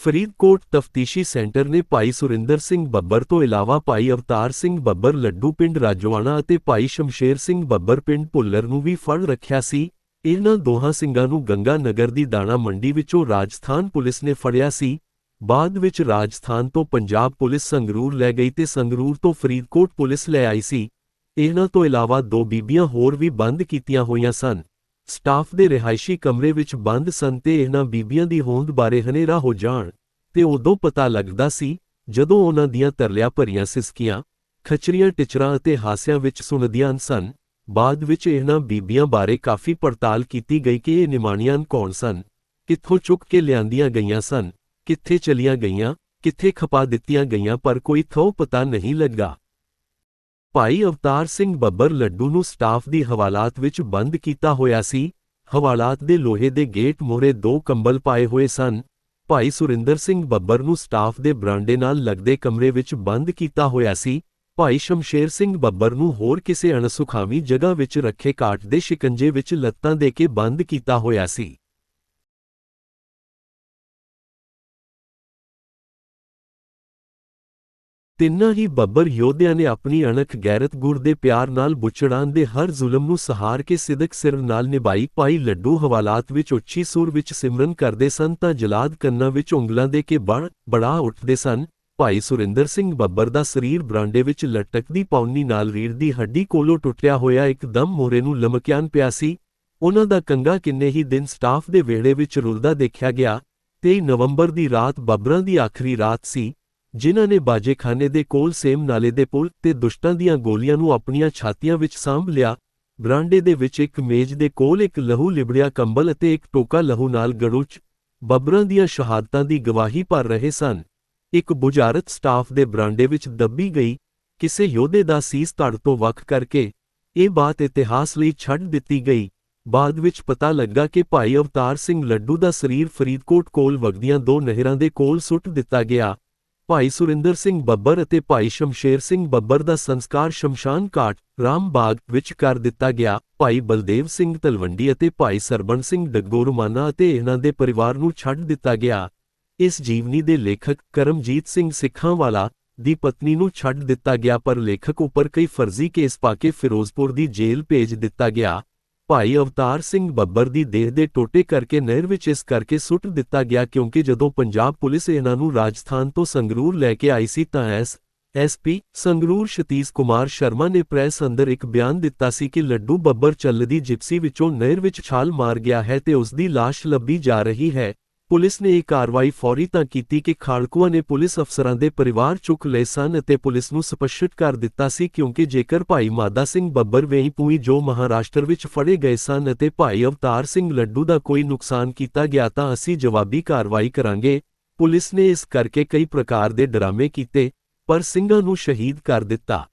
ਫਰੀਦਕੋਟ ਤਫਤੀਸ਼ੀ ਸੈਂਟਰ ਨੇ ਭਾਈ ਸੁਰਿੰਦਰ ਸਿੰਘ ਬੱਬਰ ਤੋਂ ਇਲਾਵਾ ਭਾਈ ਅਵਤਾਰ ਸਿੰਘ ਬੱਬਰ, ਲੱਡੂ ਪਿੰਡ ਰਾਜਵਾਣਾ ਅਤੇ ਭਾਈ ਸ਼ਮਸ਼ੇਰ ਸਿੰਘ ਬੱਬਰ ਪਿੰਡ ਭੁੱਲਰ ਨੂੰ ਵੀ ਫੜ ਰੱਖਿਆ ਸੀ। ਇਹਨਾਂ ਦੋਹਾਂ ਸਿੰਘਾਂ ਨੂੰ ਗੰਗਾ ਨਗਰ ਦੀ ਦਾਣਾ ਮੰਡੀ ਵਿੱਚੋਂ ਰਾਜਸਥਾਨ ਪੁਲਿਸ ਨੇ ਫੜਿਆ ਸੀ। ਬਾਅਦ ਵਿੱਚ ਰਾਜਸਥਾਨ ਤੋਂ ਪੰਜਾਬ ਪੁਲਿਸ ਸੰਗਰੂਰ ਲੈ ਗਈ ਤੇ ਸੰਗਰੂਰ ਤੋਂ ਫਰੀਦਕੋਟ ਪੁਲਿਸ ਲੈ ਆਈ ਸੀ। ਇਹਨਾਂ ਤੋਂ ਇਲਾਵਾ ਦੋ ਬੀਬੀਆਂ ਹੋਰ ਵੀ ਬੰਦ ਕੀਤੀਆਂ ਹੋਈਆਂ ਸਨ। ਸਟਾਫ ਦੇ ਰਿਹਾਇਸ਼ੀ ਕਮਰੇ ਵਿੱਚ ਬੰਦ ਸਨ ਤੇ ਇਹਨਾਂ ਬੀਬੀਆਂ ਦੀ ਹੋਂਦ ਬਾਰੇ ਹਨੇਰਾ ਹੋ ਜਾਣ ਤੇ ਉਦੋਂ ਪਤਾ ਲੱਗਦਾ ਸੀ, ਜਦੋਂ ਉਹਨਾਂ ਦੀਆਂ ਤਰਲਿਆ ਭਰੀਆਂ ਸਿਸਕੀਆਂ, ਖਚਰੀਆਂ ਟਿਚਰਾਂ ਅਤੇ ਹਾਸਿਆਂ ਵਿੱਚ ਸੁਣਦੀਆਂ ਸਨ। ਬਾਅਦ ਵਿੱਚ ਇਹਨਾਂ ਬੀਬੀਆਂ ਬਾਰੇ ਕਾਫੀ ਪੜਤਾਲ ਕੀਤੀ ਗਈ ਕਿ ਇਹ ਨਿਮਾਣੀਆਂ ਕੌਣ ਸਨ, ਕਿੱਥੋਂ ਚੁੱਕ ਕੇ ਲਿਆਂਦੀਆਂ ਗਈਆਂ ਸਨ। ਕਿੱਥੇ ਚਲੀਆਂ ਗਈਆਂ, ਕਿੱਥੇ ਖਪਾ ਦਿੱਤੀਆਂ ਗਈਆਂ, ਪਰ ਕੋਈ ਥੋ ਪਤਾ ਨਹੀਂ ਲੱਗਾ। ਭਾਈ ਅਵਤਾਰ ਸਿੰਘ ਬੱਬਰ ਲੱਡੂ ਨੂੰ ਸਟਾਫ ਦੀ ਹਵਾਲਾਤ ਵਿੱਚ ਬੰਦ ਕੀਤਾ ਹੋਇਆ ਸੀ। ਹਵਾਲਾਤ ਦੇ ਲੋਹੇ ਦੇ ਗੇਟ ਮੋਹਰੇ ਦੋ ਕੰਬਲ ਪਾਏ ਹੋਏ ਸਨ। ਭਾਈ ਸੁਰਿੰਦਰ ਸਿੰਘ ਬੱਬਰ ਨੂੰ ਸਟਾਫ ਦੇ ਬਰਾਂਡੇ ਨਾਲ ਲੱਗਦੇ ਕਮਰੇ ਵਿੱਚ ਬੰਦ ਕੀਤਾ ਹੋਇਆ ਸੀ। ਭਾਈ ਸ਼ਮਸ਼ੇਰ ਸਿੰਘ ਬੱਬਰ ਨੂੰ ਹੋਰ ਕਿਸੇ ਅਣਸੁਖਾਵੀ ਜਗ੍ਹਾ ਵਿੱਚ ਰੱਖੇ ਕਾਟ ਦੇ ਸ਼ਿਕੰਜੇ ਵਿੱਚ ਲੱਤਾਂ ਦੇ ਕੇ ਬੰਦ ਕੀਤਾ ਹੋਇਆ ਸੀ। ਤਿੰਨਾਂ ਹੀ ਬੱਬਰ ਯੋਧਿਆਂ ਨੇ ਆਪਣੀ ਅਣਖ ਗੈਰਤ ਗੁਰ ਦੇ ਪਿਆਰ ਨਾਲ ਬੁੱਚੜਾਂ ਦੇ ਹਰ ਜ਼ੁਲਮ ਨੂੰ ਸਹਾਰ ਕੇ ਸਿਦਕ ਸਿਰ ਨਾਲ ਨਿਭਾਈ। ਭਾਈ ਲੱਡੂ ਹਵਾਲਾਤ ਵਿੱਚ ਉੱਚੀ ਸੁਰ ਵਿੱਚ ਸਿਮਰਨ ਕਰਦੇ ਸਨ ਤਾਂ ਜਲਾਦ ਕੰਨਾਂ ਵਿੱਚ ਉਂਗਲਾਂ ਦੇ ਕੇ ਬੜ ਬੜਾ ਉੱਠਦੇ ਸਨ। ਭਾਈ ਸੁਰਿੰਦਰ ਸਿੰਘ ਬੱਬਰ ਦਾ ਸਰੀਰ ਬਰਾਂਡੇ ਵਿੱਚ ਲਟਕਦੀ ਪੌਣੀ ਨਾਲ ਰੀੜ ਦੀ ਹੱਡੀ ਕੋਲੋਂ ਟੁੱਟਿਆ ਹੋਇਆ ਇੱਕਦਮ ਮੋਰੇ ਨੂੰ ਲਮਕਿਆਨ ਪਿਆ ਸੀ। ਉਹਨਾਂ ਦਾ ਕੰਗਾ ਕਿੰਨੇ ਹੀ ਦਿਨ ਸਟਾਫ ਦੇ ਵਿਹੜੇ ਵਿੱਚ ਰੁਲਦਾ ਦੇਖਿਆ ਗਿਆ। 23 ਨਵੰਬਰ ਦੀ ਰਾਤ ਬੱਬਰਾਂ ਦੀ ਆਖਰੀ ਰਾਤ ਸੀ। ਜਿਨ੍ਹਾਂ ਨੇ ਬਾਜੇਖਾਨੇ ਦੇ ਕੋਲ ਸੇਮ ਨਾਲੇ ਦੇ ਪੁਲ ਤੇ ਦੁਸ਼ਟਾਂ ਦੀਆਂ ਗੋਲੀਆਂ ਨੂੰ ਆਪਣੀਆਂ ਛਾਤੀਆਂ ਵਿੱਚ ਸਾਂਭ ਲਿਆ, ਬਰਾਂਡੇ ਦੇ ਵਿੱਚ ਇੱਕ ਮੇਜ਼ ਦੇ ਕੋਲ ਇੱਕ ਲਹੂ ਲਿਬੜਿਆ ਕੰਬਲ ਅਤੇ ਇੱਕ ਟੋਕਾ ਲਹੂ ਨਾਲ ਗੜੂਚ, ਬੱਬਰਾਂ ਦੀਆਂ ਸ਼ਹਾਦਤਾਂ ਦੀ ਗਵਾਹੀ ਭਰ ਰਹੇ ਸਨ। ਇੱਕ ਬੁਝਾਰਤ ਸਟਾਫ ਦੇ ਬਰਾਂਡੇ ਵਿੱਚ ਦੱਬੀ ਗਈ, ਕਿਸੇ ਯੋਧੇ ਦਾ ਸੀਸ ਧੜ ਤੋਂ ਵੱਖ ਕਰਕੇ, ਇਹ ਬਾਤ ਇਤਿਹਾਸ ਲਈ ਛੱਡ ਦਿੱਤੀ ਗਈ। ਬਾਅਦ ਵਿੱਚ ਪਤਾ ਲੱਗਾ ਕਿ ਭਾਈ ਅਵਤਾਰ ਸਿੰਘ ਲੱਡੂ ਦਾ ਸਰੀਰ ਫਰੀਦਕੋਟ ਕੋਲ ਵਗਦੀਆਂ ਦੋ ਨਹਿਰਾਂ ਦੇ ਕੋਲ ਸੁੱਟ ਦਿੱਤਾ ਗਿਆ। ਭਾਈ ਸੁਰਿੰਦਰ ਸਿੰਘ ਬੱਬਰ ਅਤੇ ਭਾਈ ਸ਼ਮਸ਼ੇਰ ਸਿੰਘ ਬੱਬਰ ਦਾ ਸੰਸਕਾਰ ਸ਼ਮਸ਼ਾਨ ਘਾਟ ਰਾਮਬਾਗ ਵਿੱਚ ਕਰ ਦਿੱਤਾ ਗਿਆ। ਭਾਈ ਬਲਦੇਵ ਸਿੰਘ ਤਲਵੰਡੀ ਅਤੇ ਭਾਈ ਸਰਬਣ ਸਿੰਘ ਡੱਗੋਰਮਾਨਾ ਅਤੇ ਇਹਨਾਂ ਦੇ ਪਰਿਵਾਰ ਨੂੰ ਛੱਡ ਦਿੱਤਾ ਗਿਆ। ਇਸ ਜੀਵਨੀ ਦੇ ਲੇਖਕ ਕਰਮਜੀਤ ਸਿੰਘ ਸਿੱਖਾਂ ਵਾਲਾ ਦੀ ਪਤਨੀ ਨੂੰ ਛੱਡ ਦਿੱਤਾ ਗਿਆ, ਪਰ ਲੇਖਕ ਉੱਪਰ ਕਈ ਫਰਜ਼ੀ ਕੇਸ ਪਾ ਕੇ ਫਿਰੋਜ਼ਪੁਰ ਦੀ ਜੇਲ੍ਹ ਭੇਜ ਦਿੱਤਾ ਗਿਆ। ਭਾਈ ਅਵਤਾਰ ਸਿੰਘ ਬੱਬਰ ਦੀ ਦੇਹ ਦੇ ਟੋਟੇ ਕਰਕੇ ਨਹਿਰ ਵਿੱਚ ਇਸ ਕਰਕੇ ਸੁੱਟ ਦਿੱਤਾ ਗਿਆ ਕਿਉਂਕਿ ਜਦੋਂ ਪੰਜਾਬ ਪੁਲਿਸ ਇਹਨਾਂ ਨੂੰ ਰਾਜਸਥਾਨ ਤੋਂ ਸੰਗਰੂਰ ਲੈ ਕੇ ਆਈ ਸੀ ਤਾਂ ਐਸ ਐਸਪੀ ਸੰਗਰੂਰ ਸ਼ਤੀਸ਼ ਕੁਮਾਰ ਸ਼ਰਮਾ ਨੇ ਪ੍ਰੈਸ ਅੰਦਰ ਇੱਕ ਬਿਆਨ ਦਿੱਤਾ ਸੀ ਕਿ ਲੱਡੂ ਬੱਬਰ ਚੱਲਦੀ ਜਿਪਸੀ ਵਿੱਚੋਂ ਨਹਿਰ ਵਿੱਚ ਛਾਲ ਮਾਰ ਗਿਆ ਹੈ ਤੇ ਉਸ ਦੀ ਲਾਸ਼ ਲੱਭੀ ਜਾ ਰਹੀ ਹੈ। ਪੁਲਿਸ ਨੇ ਇਹ ਕਾਰਵਾਈ ਫੌਰੀ ਤਾਂ ਕੀਤੀ ਕਿ ਖਾੜਕੂਆਂ ਨੇ ਪੁਲਿਸ ਅਫਸਰਾਂ ਦੇ ਪਰਿਵਾਰ ਚੁੱਕ ਲਏ ਸਨ ਅਤੇ ਪੁਲਿਸ ਨੂੰ ਸਪਸ਼ਟ ਕਰ ਦਿੱਤਾ ਸੀ ਕਿਉਂਕਿ ਜੇਕਰ ਭਾਈ ਮਾਦਾ ਸਿੰਘ ਬੱਬਰ ਵੇਹੀ ਪੂਈ ਜੋ ਮਹਾਰਾਸ਼ਟਰ ਵਿੱਚ ਫੜੇ ਗਏ ਸਨ ਅਤੇ ਭਾਈ ਅਵਤਾਰ ਸਿੰਘ ਲੱਡੂ ਦਾ ਕੋਈ ਨੁਕਸਾਨ ਕੀਤਾ ਗਿਆ ਤਾਂ ਅਸੀਂ ਜਵਾਬੀ ਕਾਰਵਾਈ ਕਰਾਂਗੇ। ਪੁਲਿਸ ਨੇ ਇਸ ਕਰਕੇ ਕਈ ਪ੍ਰਕਾਰ ਦੇ ਡਰਾਮੇ ਕੀਤੇ, ਪਰ ਸਿੰਘਾਂ ਨੂੰ ਸ਼ਹੀਦ ਕਰ ਦਿੱਤਾ।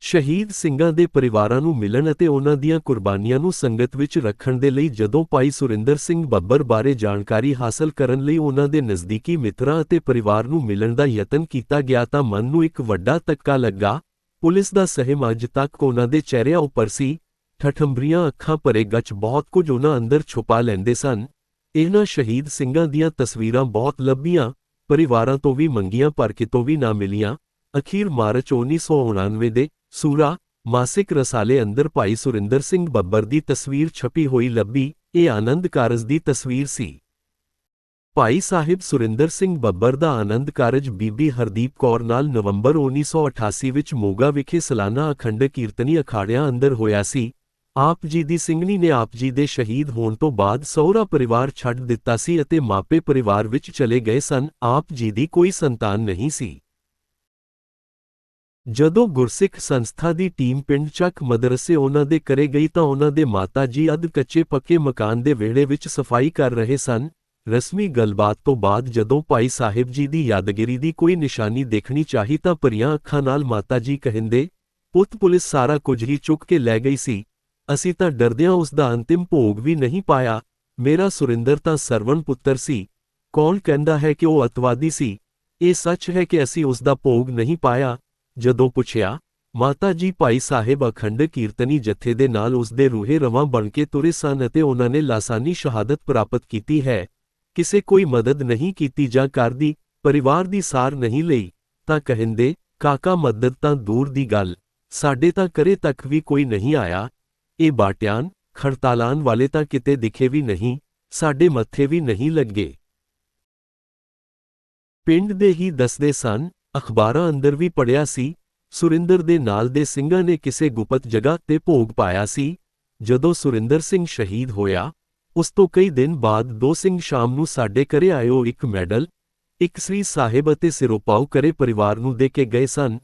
ਸ਼ਹੀਦ ਸਿੰਘਾਂ ਦੇ ਪਰਿਵਾਰਾਂ ਨੂੰ ਮਿਲਣ ਅਤੇ ਉਹਨਾਂ ਦੀਆਂ ਕੁਰਬਾਨੀਆਂ ਨੂੰ ਸੰਗਤ ਵਿੱਚ ਰੱਖਣ ਦੇ ਲਈ ਜਦੋਂ ਭਾਈ ਸੁਰਿੰਦਰ ਸਿੰਘ ਬੱਬਰ ਬਾਰੇ ਜਾਣਕਾਰੀ ਹਾਸਲ ਕਰਨ ਲਈ ਉਹਨਾਂ ਦੇ ਨਜ਼ਦੀਕੀ ਮਿੱਤਰਾਂ ਅਤੇ ਪਰਿਵਾਰ ਨੂੰ ਮਿਲਣ ਦਾ ਯਤਨ ਕੀਤਾ ਗਿਆ ਤਾਂ ਮਨ ਨੂੰ ਇੱਕ ਵੱਡਾ ਧੱਕਾ ਲੱਗਾ। ਪੁਲਿਸ ਦਾ ਸਹਿਮ ਅੱਜ ਤੱਕ ਉਹਨਾਂ ਦੇ ਚਿਹਰਿਆਂ ਉੱਪਰ ਸੀ। ਠਠੰਬਰੀਆਂ ਅੱਖਾਂ ਭਰੇ ਗੱਚ ਬਹੁਤ ਕੁਝ ਉਹਨਾਂ ਅੰਦਰ ਛੁਪਾ ਲੈਂਦੇ ਸਨ। ਇਹਨਾਂ ਸ਼ਹੀਦ ਸਿੰਘਾਂ ਦੀਆਂ ਤਸਵੀਰਾਂ ਬਹੁਤ ਲੱਭੀਆਂ। ਪਰਿਵਾਰਾਂ ਤੋਂ ਵੀ ਮੰਗੀਆਂ ਪਰ ਕਿਤੋਂ ਵੀ ਨਾ ਮਿਲੀਆਂ। ਅਖੀਰ ਮਾਰਚ 1999 ਦੇ ਸੂਰਾ, ਮਾਸਿਕ ਰਸਾਲੇ ਅੰਦਰ ਭਾਈ ਸੁਰਿੰਦਰ ਸਿੰਘ ਬੱਬਰ ਦੀ ਤਸਵੀਰ ਛਪੀ ਹੋਈ ਲੱਭੀ, ਇਹ ਆਨੰਦ ਕਾਰਜ ਦੀ ਤਸਵੀਰ ਸੀ। ਭਾਈ ਸਾਹਿਬ ਸੁਰਿੰਦਰ ਸਿੰਘ ਬੱਬਰ ਦਾ ਆਨੰਦ ਕਾਰਜ ਬੀਬੀ ਹਰਦੀਪ ਕੌਰ ਨਾਲ ਨਵੰਬਰ 1988 ਵਿੱਚ ਮੋਗਾ ਵਿਖੇ ਸਾਲਾਨਾ ਅਖੰਡ ਕੀਰਤਨੀ ਅਖਾੜਿਆਂ ਅੰਦਰ ਹੋਇਆ ਸੀ। ਆਪ ਜੀ ਦੀ ਸਿੰਘਣੀ ਨੇ ਆਪ ਜੀ ਦੇ ਸ਼ਹੀਦ ਹੋਣ ਤੋਂ ਬਾਅਦ ਸਹੁਰਾ ਪਰਿਵਾਰ ਛੱਡ ਦਿੱਤਾ ਸੀ ਅਤੇ ਮਾਪੇ ਪਰਿਵਾਰ ਵਿੱਚ ਚਲੇ ਗਏ ਸਨ। ਆਪ ਜੀ ਦੀ ਕੋਈ ਸੰਤਾਨ ਨਹੀਂ ਸੀ। ਜਦੋਂ ਗੁਰਸਿੱਖ ਸੰਸਥਾ ਦੀ ਟੀਮ ਪਿੰਡ ਚੱਕ ਮਦਰਸੇ ਉਹਨਾਂ ਦੇ ਕਰੇ ਗਈ ਤਾਂ ਉਹਨਾਂ ਦੇ ਮਾਤਾ ਜੀ ਅੱਧ ਕੱਚੇ ਪੱਕੇ ਮਕਾਨ ਦੇ ਵਿਹੜੇ ਵਿੱਚ ਸਫ਼ਾਈ ਕਰ ਰਹੇ ਸਨ। ਰਸਮੀ ਗੱਲਬਾਤ ਤੋਂ ਬਾਅਦ ਜਦੋਂ ਭਾਈ ਸਾਹਿਬ ਜੀ ਦੀ ਯਾਦਗਿਰੀ ਦੀ ਕੋਈ ਨਿਸ਼ਾਨੀ ਦੇਖਣੀ ਚਾਹੀ ਤਾਂ ਭਰੀਆਂ ਅੱਖਾਂ ਨਾਲ ਮਾਤਾ ਜੀ ਕਹਿੰਦੇ, ਪੁੱਤ ਪੁਲਿਸ ਸਾਰਾ ਕੁਝ ਹੀ ਚੁੱਕ ਕੇ ਲੈ ਗਈ ਸੀ। ਅਸੀਂ ਤਾਂ ਡਰਦਿਆਂ ਉਸ ਦਾ ਅੰਤਿਮ ਭੋਗ ਵੀ ਨਹੀਂ ਪਾਇਆ। ਮੇਰਾ ਸੁਰਿੰਦਰ ਤਾਂ ਸਰਵਣ ਪੁੱਤਰ ਸੀ। ਕੌਣ ਕਹਿੰਦਾ ਹੈ ਕਿ ਉਹ ਅਤਵਾਦੀ ਸੀ? ਇਹ ਸੱਚ ਹੈ ਕਿ ਅਸੀਂ ਉਸ ਦਾ ਭੋਗ ਨਹੀਂ ਪਾਇਆ। ਜਦੋਂ ਪੁੱਛਿਆ, ਮਾਤਾ ਜੀ ਭਾਈ ਸਾਹਿਬ ਅਖੰਡ ਕੀਰਤਨੀ ਜਥੇ ਦੇ ਨਾਲ ਉਸ ਦੇ ਰੂਹੇ ਰਵਾਂ ਬਣ ਕੇ ਤੁਰੇ ਸਨ ਅਤੇ ਉਹਨਾਂ ਨੇ ਲਾਸਾਨੀ ਸ਼ਹਾਦਤ ਪ੍ਰਾਪਤ ਕੀਤੀ ਹੈ। ਕਿਸੇ ਕੋਈ ਮਦਦ ਨਹੀਂ ਕੀਤੀ ਜਾਂ ਘਰ ਦੀ, ਪਰਿਵਾਰ ਦੀ ਸਾਰ ਨਹੀਂ ਲਈ, ਤਾਂ ਕਹਿੰਦੇ, ਕਾਕਾ ਮਦਦ ਤਾਂ ਦੂਰ ਦੀ ਗੱਲ, ਸਾਡੇ ਤਾਂ ਕਰੇ ਤੱਕ ਵੀ ਕੋਈ ਨਹੀਂ ਆਇਆ। ਇਹ ਬਾਟਿਆਨ, ਖੜਤਾਲਾਨ ਵਾਲੇ ਤਾਂ ਕਿਤੇ ਦਿਖੇ ਵੀ ਨਹੀਂ, ਸਾਡੇ ਮੱਥੇ ਵੀ ਨਹੀਂ ਲੱਗੇ। ਪਿੰਡ ਦੇ ਹੀ ਦੱਸਦੇ ਸਨ ਅਖਬਾਰਾਂ ਅੰਦਰ ਵੀ ਪੜਿਆ ਸੀ, ਸੁਰਿੰਦਰ ਦੇ ਨਾਲ ਦੇ ਸਿੰਘਾਂ ਨੇ ਕਿਸੇ ਗੁਪਤ ਜਗ੍ਹਾ ਤੇ ਭੋਗ ਪਾਇਆ ਸੀ। ਜਦੋਂ ਸੁਰਿੰਦਰ ਸਿੰਘ ਸ਼ਹੀਦ ਹੋਇਆ, ਉਸ ਤੋਂ ਕਈ ਦਿਨ ਬਾਅਦ ਦੋ ਸਿੰਘ ਸ਼ਾਮ ਨੂੰ ਸਾਡੇ ਘਰੇ ਆਇਓ ਇੱਕ ਮੈਡਲ, ਇੱਕ ਸ੍ਰੀ ਸਾਹਿਬ ਅਤੇ ਸਿਰੋਪਾਉ ਕਰੇ ਪਰਿਵਾਰ ਨੂੰ ਦੇ ਕੇ ਗਏ ਸਨ।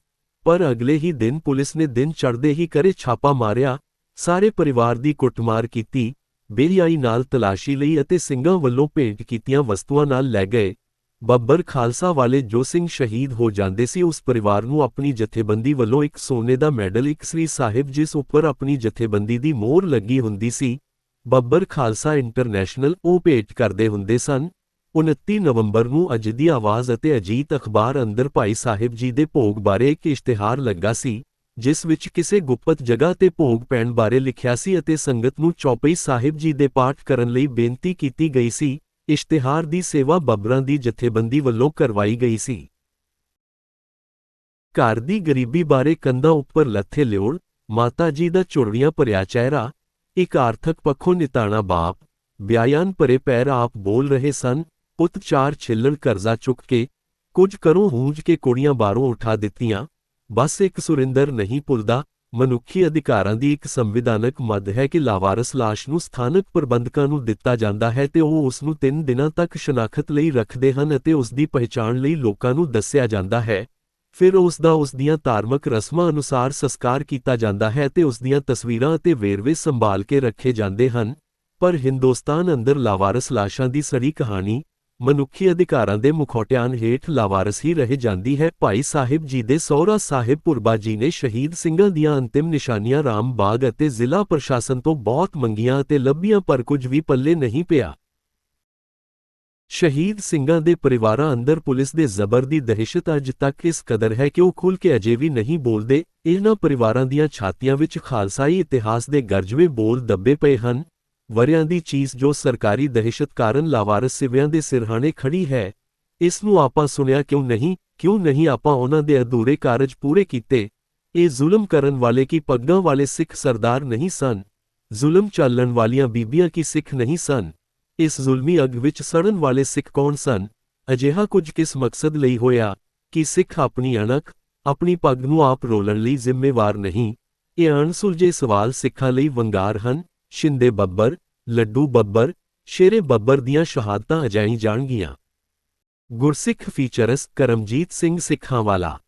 ਪਰ ਅਗਲੇ ਹੀ ਦਿਨ ਪੁਲਿਸ ਨੇ ਦਿਨ ਚੜ੍ਹਦੇ ਹੀ ਕਰੇ ਛਾਪਾ ਮਾਰਿਆ, ਸਾਰੇ ਪਰਿਵਾਰ ਦੀ ਕੁੱਟਮਾਰ ਕੀਤੀ ਬੇਰੀਆਈ ਨਾਲ ਤਲਾਸ਼ੀ ਲਈ ਅਤੇ ਸਿੰਘਾਂ ਵੱਲੋਂ ਭੇਟ ਕੀਤੀਆਂ ਵਸਤੂਆਂ ਨਾਲ ਲੈ ਗਏ। ਬੱਬਰ ਖਾਲਸਾ ਵਾਲੇ ਜੋ ਸਿੰਘ ਸ਼ਹੀਦ ਹੋ ਜਾਂਦੇ ਸੀ, ਉਸ ਪਰਿਵਾਰ ਨੂੰ ਆਪਣੀ ਜਥੇਬੰਦੀ ਵੱਲੋਂ ਇੱਕ ਸੋਨੇ ਦਾ ਮੈਡਲ, ਇੱਕ ਸ੍ਰੀ ਸਾਹਿਬ ਜਿਸ ਉੱਪਰ ਆਪਣੀ ਜਥੇਬੰਦੀ ਦੀ ਮੋਹਰ ਲੱਗੀ ਹੁੰਦੀ ਸੀ, ਬੱਬਰ ਖਾਲਸਾ ਇੰਟਰਨੈਸ਼ਨਲ ਉਹ ਭੇਟ ਕਰਦੇ ਹੁੰਦੇ ਸਨ। 29 ਨਵੰਬਰ ਨੂੰ ਅੱਜ ਦੀ ਆਵਾਜ਼ ਅਤੇ ਅਜੀਤ ਅਖਬਾਰ ਅੰਦਰ ਭਾਈ ਸਾਹਿਬ ਜੀ ਦੇ ਭੋਗ ਬਾਰੇ ਇੱਕ ਇਸ਼ਤਿਹਾਰ ਲੱਗਾ ਸੀ, ਜਿਸ ਵਿੱਚ ਕਿਸੇ ਗੁਪਤ ਜਗ੍ਹਾ ਤੇ ਭੋਗ ਪੈਣ ਬਾਰੇ ਲਿਖਿਆ ਸੀ ਅਤੇ ਸੰਗਤ ਨੂੰ ਚੌਪਈ ਸਾਹਿਬ ਜੀ ਦੇ ਪਾਠ ਕਰਨ ਲਈ ਬੇਨਤੀ ਕੀਤੀ ਗਈ ਸੀ। ਇਸ਼ਤਿਹਾਰ ਦੀ ਸੇਵਾ ਬੱਬਰਾਂ ਦੀ ਜਥੇਬੰਦੀ ਵੱਲੋਂ ਕਰਵਾਈ ਗਈ ਸੀ। ਘਰ ਦੀ ਗਰੀਬੀ ਬਾਰੇ ਕੰਧਾਂ ਉੱਪਰ ਲੱਥੇ ਲਿਓੜ ਮਾਤਾ ਜੀ ਦਾ ਝੁਰੜੀਆਂ ਭਰਿਆ ਚਿਹਰਾ, ਇੱਕ ਆਰਥਕ ਪੱਖੋਂ ਨਿਤਾਣਾ ਬਾਪ ਬਿਆਨ ਭਰੇ ਪੈਰ ਆਪ ਬੋਲ ਰਹੇ ਸਨ, ਪੁੱਤ ਚਾਰ ਛਿੱਲਣ ਕਰਜ਼ਾ ਚੁੱਕ ਕੇ, ਕੁਝ ਕਰੋ ਹੂੰਜ ਕੇ ਕੁੜੀਆਂ ਬਾਹਰੋਂ ਉਠਾ ਦਿੱਤੀਆਂ, ਬਸ ਇੱਕ ਸੁਰਿੰਦਰ ਨਹੀਂ ਭੁੱਲਦਾ ਮਨੁੱਖੀ ਅਧਿਕਾਰਾਂ ਦੀ ਇੱਕ ਸੰਵਿਧਾਨਕ ਮੱਦ ਹੈ ਕਿ ਲਾਵਾਰਸ ਲਾਸ਼ ਨੂੰ ਸਥਾਨਕ ਪ੍ਰਬੰਧਕਾਂ ਨੂੰ ਦਿੱਤਾ ਜਾਂਦਾ ਹੈ ਤੇ ਉਹ ਉਸ ਨੂੰ 3 ਦਿਨਾਂ ਤੱਕ ਸ਼ਨਾਖਤ ਲਈ ਰੱਖਦੇ ਹਨ ਅਤੇ ਉਸ ਦੀ ਪਹਿਚਾਣ ਲਈ ਲੋਕਾਂ ਨੂੰ ਦੱਸਿਆ ਜਾਂਦਾ ਹੈ। ਫਿਰ ਉਸ ਦਾ ਉਸ ਦੀਆਂ ਧਾਰਮਿਕ ਰਸਮਾਂ ਅਨੁਸਾਰ ਸੰਸਕਾਰ ਕੀਤਾ ਜਾਂਦਾ ਹੈ ਤੇ ਉਸ ਦੀਆਂ ਤਸਵੀਰਾਂ ਅਤੇ ਵੇਰਵੇ ਸੰਭਾਲ ਕੇ ਰੱਖੇ ਜਾਂਦੇ ਹਨ। ਪਰ ਹਿੰਦੁਸਤਾਨ ਅੰਦਰ ਲਾਵਾਰਸ ਲਾਸ਼ਾਂ ਦੀ ਸੜੀ ਕਹਾਣੀ ਮਨੁੱਖੀ ਅਧਿਕਾਰਾਂ ਦੇ ਮੁਖੌਟਿਆਨ ਹੇਠ ਲਾਵਾਰਸ ਹੀ ਰਹਿ ਜਾਂਦੀ ਹੈ। ਭਾਈ ਸਾਹਿਬ ਜੀ ਦੇ ਸਹੁਰਾ ਸਾਹਿਬ ਪੁਰਬਾ ਜੀ ਨੇ ਸ਼ਹੀਦ ਸਿੰਘਾਂ ਦੀਆਂ ਅੰਤਿਮ ਨਿਸ਼ਾਨੀਆਂ ਰਾਮ ਬਾਗ ਅਤੇ ਜ਼ਿਲ੍ਹਾ ਪ੍ਰਸ਼ਾਸਨ ਤੋਂ ਬਹੁਤ ਮੰਗੀਆਂ ਅਤੇ ਲੱਭੀਆਂ ਪਰ ਕੁਝ ਵੀ ਪੱਲੇ ਨਹੀਂ ਪਿਆ। ਸ਼ਹੀਦ ਸਿੰਘਾਂ ਦੇ ਪਰਿਵਾਰਾਂ ਅੰਦਰ ਪੁਲਿਸ ਦੇ ਜ਼ਬਰ ਦੀ ਦਹਿਸ਼ਤ ਅੱਜ ਤੱਕ ਇਸ ਕਦਰ ਹੈ ਕਿ ਉਹ ਖੁੱਲ੍ਹ ਕੇ ਅਜੇ ਵੀ ਨਹੀਂ ਬੋਲਦੇ। ਇਹਨਾਂ ਪਰਿਵਾਰਾਂ ਦੀਆਂ ਛਾਤੀਆਂ ਵਿੱਚ ਖਾਲਸਾਈ ਇਤਿਹਾਸ ਦੇ ਗਰਜਵੇਂ ਬੋਲ ਦੱਬੇ ਪਏ ਹਨ। ਵਰਿਆਂ ਦੀ ਚੀਜ਼ ਜੋ ਸਰਕਾਰੀ ਦਹਿਸ਼ਤ ਕਾਰਨ ਲਾਵਾਰਸ ਸਿਵਿਆਂ ਦੇ ਸਿਰਹਾਣੇ ਖੜੀ ਹੈ, ਇਸ ਨੂੰ ਆਪਾਂ ਸੁਣਿਆ ਕਿਉਂ ਨਹੀਂ ਕਿਉਂ ਨਹੀਂ ਆਪਾਂ ਉਹਨਾਂ ਦੇ ਅਧੂਰੇ ਕਾਰਜ ਪੂਰੇ ਕੀਤੇ? ਇਹ ਜ਼ੁਲਮ ਕਰਨ ਵਾਲੇ ਕੀ ਪੱਗਾਂ ਵਾਲੇ ਸਿੱਖ ਸਰਦਾਰ ਨਹੀਂ ਸਨ? ਜ਼ੁਲਮ ਚੱਲਣ ਵਾਲੀਆਂ ਬੀਬੀਆਂ ਕੀ ਸਿੱਖ ਨਹੀਂ ਸਨ? ਇਸ ਜ਼ੁਲਮੀ ਅਗ ਵਿੱਚ ਸੜਨ ਵਾਲੇ ਸਿੱਖ ਕੌਣ ਸਨ? ਅਜਿਹਾ ਕੁਝ ਕਿਸ ਮਕਸਦ ਲਈ ਹੋਇਆ ਕਿ ਸਿੱਖ ਆਪਣੀ ਅਣਖ, ਆਪਣੀ ਪੱਗ ਨੂੰ ਆਪ ਰੋਲਣ ਲਈ ਜ਼ਿੰਮੇਵਾਰ ਨਹੀਂ? ਇਹ ਅਣਸੁਲਝੇ ਸਵਾਲ ਸਿੱਖਾਂ ਲਈ ਵੰਗਾਰ ਹਨ? ਸ਼ਿੰਦੇ ਬੱਬਰ, ਲੱਡੂ ਬੱਬਰ, ਸ਼ੇਰੇ ਬੱਬਰ ਦੀਆਂ ਸ਼ਹਾਦਤਾਂ ਅਜਾਈ ਜਾਣਗੀਆਂ। ਗੁਰਸਿੱਖ ਫੀਚਰਸ ਕਰਮਜੀਤ ਸਿੰਘ ਸਿੱਖਾਂ ਵਾਲਾ